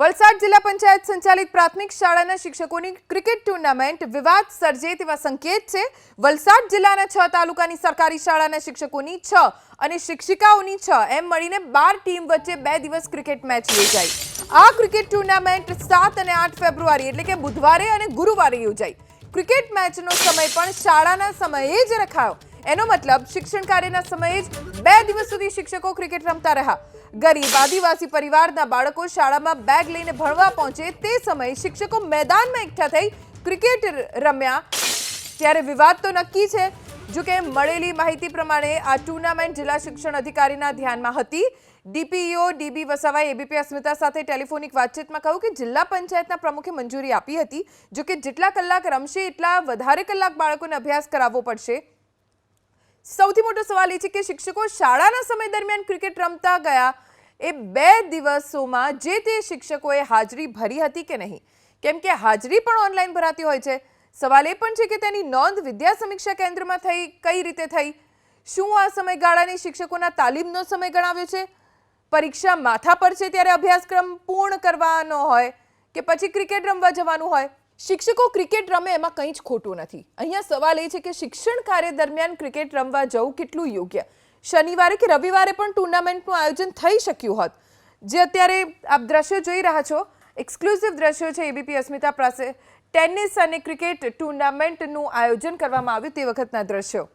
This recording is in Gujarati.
વલસાડ જિલ્લા પંચાયત સંચાલિત પ્રાથમિક શાળાના શિક્ષકોની ક્રિકેટ ટુર્નામેન્ટ વિવાદ સર્જે તેવા સંકેત છે. વલસાડ જિલ્લાના છ તાલુકાની સરકારી શાળાના શિક્ષકોની છ અને શિક્ષિકાઓની છ એમ મળીને બાર ટીમ વચ્ચે બે દિવસ ક્રિકેટ મેચ યોજાઈ. આ ક્રિકેટ ટુર્નામેન્ટ સાત અને આઠ ફેબ્રુઆરી એટલે કે બુધવારે અને ગુરુવારે યોજાઈ. ક્રિકેટ મેચનો સમય પણ શાળાના સમયે જ રખાયો. એનો મતલબ શિક્ષણ કાર્યના સમયે જ બે દિવસ સુધી શિક્ષકો ક્રિકેટ રમતા રહ્યા. ગરીબ આદિવાસી પરિવારના બાળકો શાળામાં બેગ લઈને ભણવા પહોંચે તે સમયે શિક્ષકો મેદાનમાં એકઠા થઈ ક્રિકેટ રમ્યા. ત્યારે વિવાદ તો નક્કી છે જો કે મળેલી માહિતી પ્રમાણે આ ટુર્નામેન્ટ જિલ્લા શિક્ષણ અધિકારીના ધ્યાનમાં હતી. ડીપીઓ, ડીબી વસાવાએ એબીપી અસ્મિતા સાથે ટેલિફોનિક વાતચીતમાં કહ્યું કે જિલ્લા પંચાયતના પ્રમુખે મંજૂરી આપી હતી જો કે જેટલા કલાક રમશે એટલા વધારે કલાક બાળકોને અભ્યાસ કરાવવો પડશે. સૌથી મોટો સવાલ એ છે કે શિક્ષકો શાળાના સમય દરમિયાન ક્રિકેટ રમતા ગયા એ બે દિવસોમાં જે તે શિક્ષકોએ હાજરી ભરી હતી કે નહીં? કેમ કે હાજરી પણ ઓનલાઈન ભરાતી હોય છે. સવાલ એ પણ છે કે તેની નોંધ વિદ્યા સમીક્ષા કેન્દ્રમાં થઈ, કઈ રીતે થઈ? શું આ સમયગાળાની શિક્ષકોના તાલીમનો સમય ગણાવ્યો છે? પરીક્ષા માથા પર છે ત્યારે અભ્યાસક્રમ પૂર્ણ કરવાનો હોય કે પછી ક્રિકેટ રમવા જવાનું હોય? શિક્ષકો ક્રિકેટ રમે એમાં કંઈ જ ખોટું નથી. અહીંયા સવાલ એ છે કે શિક્ષણ કાર્ય દરમિયાન ક્રિકેટ રમવા જવું કેટલું યોગ્ય? શનિવારે કે રવિવારે પણ ટુર્નામેન્ટનું આયોજન થઈ શક્યું હોત. જે અત્યારે આપ દ્રશ્યો જોઈ રહ્યા છો, એક્સક્લુઝિવ દ્રશ્યો છે એબીપી અસ્મિતા પાસે. ટેનિસ અને ક્રિકેટ ટુર્નામેન્ટનું આયોજન કરવામાં આવ્યું તે વખતના દ્રશ્યો.